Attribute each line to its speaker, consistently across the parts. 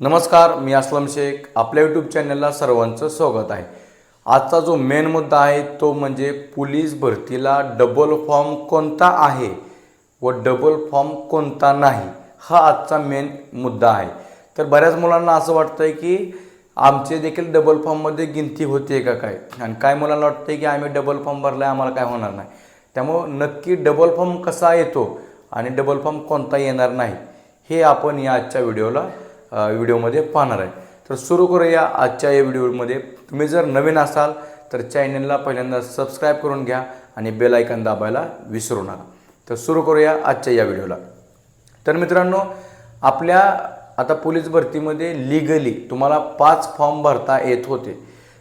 Speaker 1: नमस्कार मी असलम शेख. आपल्या यूट्यूब चॅनलला सर्वांचं स्वागत आहे. आजचा जो मेन मुद्दा आहे तो म्हणजे पोलीस भरतीला डबल फॉर्म कोणता आहे व डबल फॉर्म कोणता नाही हा आजचा मेन मुद्दा आहे. तर बऱ्याच मुलांना असं वाटतं आहे की आमचे देखील डबल फॉर्ममध्ये गिनती होते का काय? आणि काय मुलांना वाटतं की आम्ही डबल फॉर्म भरला आहे आम्हाला काय होणार नाही? त्यामुळं नक्की डबल फॉर्म कसा येतो आणि डबल फॉर्म कोणता येणार नाही हे आपण या आजच्या व्हिडिओला व्हिडिओमध्ये पाहणार आहे. तर सुरू करूया आजच्या या व्हिडिओमध्ये. तुम्ही जर नवीन असाल तर चॅनलला पहिल्यांदा सबस्क्राईब करून घ्या आणि बेल आयकन दाबायला विसरू नका. तर सुरू करूया आजच्या या व्हिडिओला. तर मित्रांनो आपल्या आता पोलीस भरतीमध्ये लिगली तुम्हाला पाच फॉर्म भरता येत होते.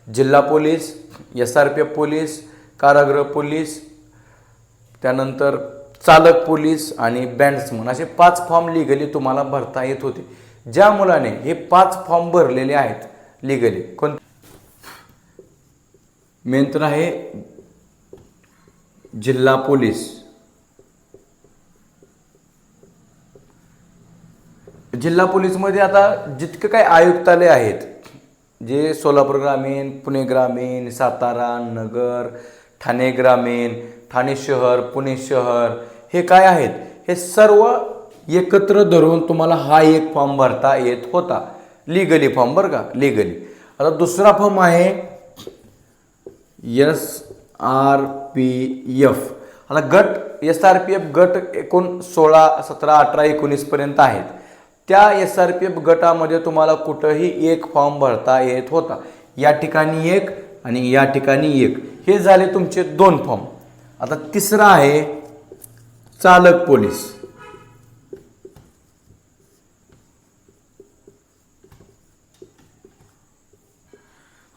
Speaker 1: जिल्हा police S R P F police कारागृह पोलीस त्यानंतर चालक पोलीस आणि बँड्समन असे पाच फॉर्म लिगली तुम्हाला भरता येत होते. ज्या मुलाने हे पाच फॉर्म भरलेले आहेत लिगली कोण मेन तर आहे जिल्हा पोलीस. जिल्हा पोलीसमध्ये आता जितके काही आयुक्तालय आहेत जे सोलापूर ग्रामीण पुणे ग्रामीण सातारा नगर ठाणे ग्रामीण ठाणे शहर पुणे शहर हे काय आहेत हे सर्व एकत्र धरून तुम्हाला हा एक फॉर्म भरता येत होता. लिगली फॉर्म बरं का? लिगली आता दुसरा फॉर्म आहे एस आर पी एफ आता गट एस आर पी एफ गट एकूण सोळा सतरा अठरा एकोणीसपर्यंत आहेत. त्या एस आर पी एफ गटामध्ये तुम्हाला कुठंही एक फॉर्म भरता येत होता. या ठिकाणी एक आणि या ठिकाणी एक. हे झाले तुमचे दोन फॉर्म. आता तिसरा आहे चालक पोलीस.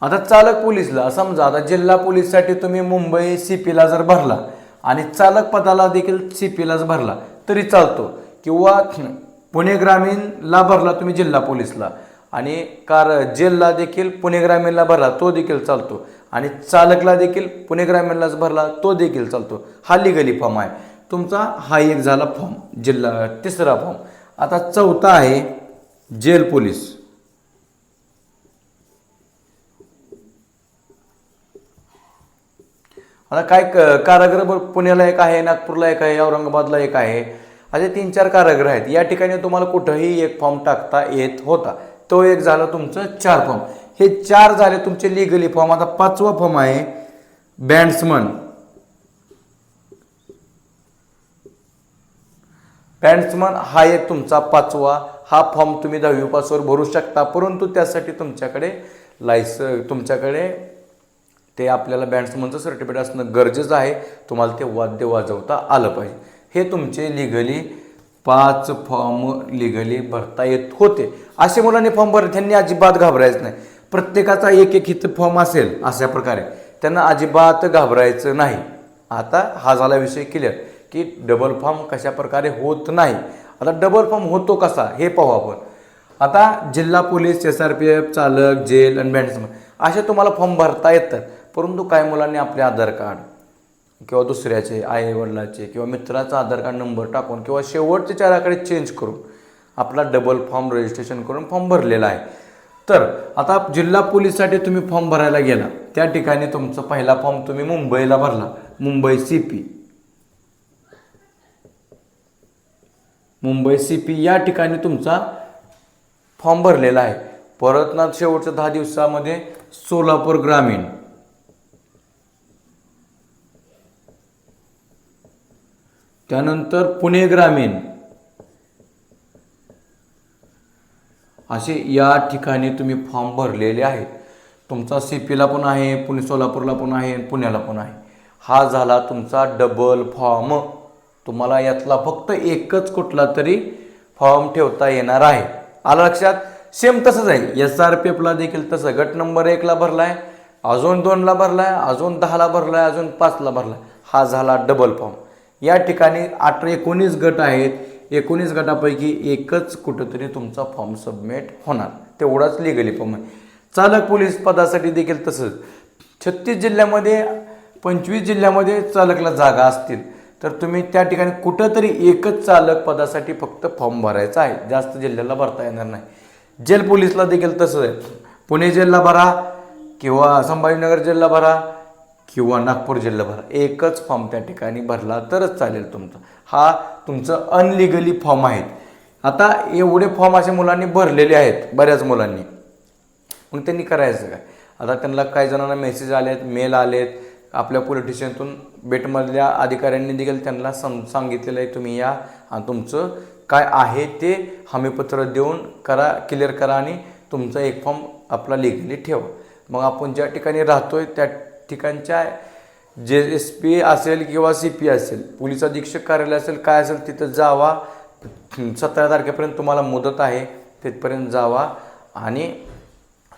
Speaker 1: आता चालक पोलीसला समजा आता जिल्हा पोलीससाठी तुम्ही मुंबई सी पीला जर भरला आणि चालक पदाला देखील सी पीलाच भरला तरी चालतो. किंवा पुणे ग्रामीणला भरला तुम्ही जिल्हा पोलीसला आणि कार जेलला देखील पुणे ग्रामीणला भरला तो देखील चालतो. आणि चालकला देखील पुणे ग्रामीणलाच भरला तो देखील चालतो. हा लिगली फॉर्म आहे. तुमचा हा एक झाला फॉर्म जिल्हा तिसरा फॉर्म. आता चौथा आहे जेल पोलीस. आता काय क- कारागृह पुण्याला एक आहे नागपूरला एक आहे औरंगाबादला एक आहे. असे तीन चार कारागृह आहेत. या ठिकाणी तुम्हाला कुठंही एक फॉर्म टाकता येत होता. तो एक झाला तुमचं चार फॉर्म. हे चार झाले तुमचे लिगली फॉर्म. आता पाचवा फॉर्म आहे बँड्समन बँड्समन हा एक तुमचा पाचवा हा फॉर्म तुम्ही दहावी पासवर भरू शकता. परंतु त्यासाठी तुमच्याकडे लायस तुमच्याकडे ते आपल्याला बँड्समनचं सर्टिफिकेट असणं गरजेचं आहे. तुम्हाला ते वाद्य वाजवता आलं पाहिजे. हे तुमचे लिगली पाच फॉर्म लिगली भरता येत होते. असे मुलांनी फॉर्म भरले त्यांनी अजिबात घाबरायचं नाही. प्रत्येकाचा एक एक इथं फॉर्म असेल अशा प्रकारे. त्यांना अजिबात घाबरायचं नाही. आता हा झाला विषय क्लिअर की डबल फॉर्म कशा प्रकारे होत नाही. आता डबल फॉर्म होतो कसा हे पाहू आपण. आता जिल्हा police S R P F चालक जेल आणि बँड्समन असे तुम्हाला फॉर्म भरता येतात. परंतु काही मुलांनी आपले आधार कार्ड किंवा दुसऱ्याचे आई वडिलाचे किंवा मित्राचा आधार कार्ड नंबर टाकून किंवा शेवटच्या चाराकडे चेंज करून आपला डबल फॉर्म रजिस्ट्रेशन करून फॉर्म भरलेला आहे. तर आता जिल्हा पोलीससाठी तुम्ही फॉर्म भरायला गेला. त्या ठिकाणी तुमचा पहिला फॉर्म तुम्ही मुंबईला भरला. Mumbai C P Mumbai C P या ठिकाणी तुमचा फॉर्म भरलेला आहे. परत ना शेवटच्या दहा दिवसामध्ये सोलापूर ग्रामीण. त्यानंतर पुणे ग्रामीण. असे या ठिकाणी तुम्ही फॉर्म भरलेले आहेत. तुमचा सी पीला पण आहे पुणे सोलापूरला पण आहे पुण्याला पण आहे. हा झाला तुमचा डबल फॉर्म तुम्हाला यातला फक्त एकच कुठला तरी फॉर्म ठेवता येणार आहे. आला लक्षात? सेम तसंच आहे. एस आर पी एफला देखील तसं. गट नंबर एकला भरला आहे अजून दोनला भरला आहे अजून दहाला भरला आहे अजून पाचला भरला आहे हा झाला डबल फॉर्म या ठिकाणी अठरा एकोणीस गट आहेत. एकोणीस गटापैकी एकच कुठंतरी तुमचा फॉर्म सबमिट होणार. तेवढाच लिगली फॉर्म आहे चालक पोलीस पदासाठी देखील तसंच. छत्तीस जिल्ह्यामध्ये पंचवीस जिल्ह्यामध्ये चालकला जागा असतील. तर तुम्ही त्या ठिकाणी कुठंतरी एकच चालक पदासाठी फक्त फॉर्म भरायचा आहे. जास्त जिल्ह्याला भरता येणार नाही. जेल पोलीसला देखील तसं आहे. पुणे जिल्हा भरा किंवा संभाजीनगर जिल्हा भरा. किंवा नागपूर जिल्हा एकच फॉर्म त्या ठिकाणी भरला तरच चालेल तुमचा. हा तुमचं अनलिगली फॉर्म आहेत. आता एवढे फॉर्म अशा मुलांनी भरलेले आहेत बऱ्याच मुलांनी. मग त्यांनी करायचं काय? आता त्यांना काही जणांना मेसेज आलेत मेल आलेत. आपल्या पोलीस बेटमधल्या अधिकाऱ्यांनी देखील त्यांना सम सांगितलेलं आहे तुम्ही या आणि तुमचं काय आहे ते हमीपत्र देऊन करा क्लिअर करा आणि तुमचा एक फॉर्म आपला लिगली ठेवा. मग आपण ज्या ठिकाणी राहतोय त्या ठिकाणच्या जे एस पी असेल किंवा सी पी असेल पोलीस अधीक्षक कार्यालय असेल काय असेल तिथं जावा. सतरा तारखेपर्यंत तुम्हाला मुदत आहे तिथपर्यंत जावा आणि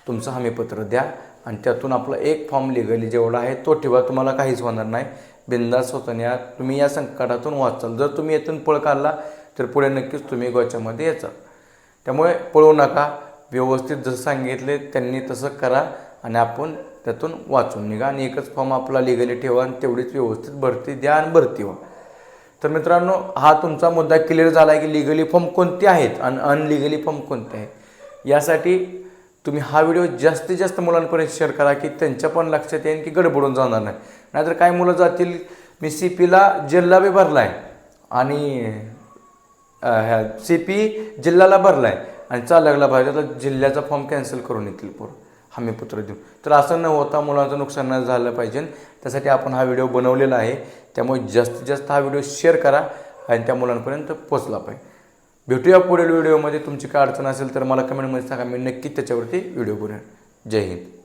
Speaker 1: तुमचं हमीपत्र द्या आणि त्यातून आपला एक फॉर्म लिगली जेवढा आहे तो ठेवा. तुम्हाला काहीच होणार नाही. बिंदास होतं या. तुम्ही या संकटातून वाचाल. जर तुम्ही येथून पळ काढला तर पुढे नक्कीच तुम्ही गोच्यामध्ये याचाल त्यामुळे पळू नका. व्यवस्थित जसं सांगितले त्यांनी तसं करा आणि आपण त्यातून वाचून निघा आणि एकच फॉर्म आपला लिगली ठेवा आणि तेवढीच व्यवस्थित भरती द्या आणि भरती व्हा. तर मित्रांनो हा तुमचा मुद्दा क्लिअर झाला आहे की लिगली फॉर्म कोणते आहेत आणि अनलिगली फॉर्म कोणते आहेत? यासाठी तुम्ही हा व्हिडिओ जास्तीत जास्त मुलांपर्यंत शेअर करा की त्यांच्या पण लक्षात येईल की गडबडून जाणार नाही. नाहीतर काही मुलं जातील मी सी पीला जिल्हा बी भरला आहे आणि ह्या सी पी जिल्ह्याला भरला आहे आणि चालकला लागला पाहिजे तर जिल्ह्याचा फॉर्म कॅन्सल करून येतील पूर्ण. हमीपत्र देऊन तर असं न होता मुलांचं नुकसान न झालं पाहिजे. त्यासाठी आपण हा व्हिडिओ बनवलेला आहे. त्यामुळे जास्तीत जास्त हा व्हिडिओ शेअर करा आणि त्या मुलांपर्यंत पोचला पाहिजे. भेटूया पुढील व्हिडिओमध्ये. तुमची काय अडचण असेल तर मला कमेंटमध्ये सांगा. मी नक्की त्याच्यावरती व्हिडिओ बनवेन. जय हिंद.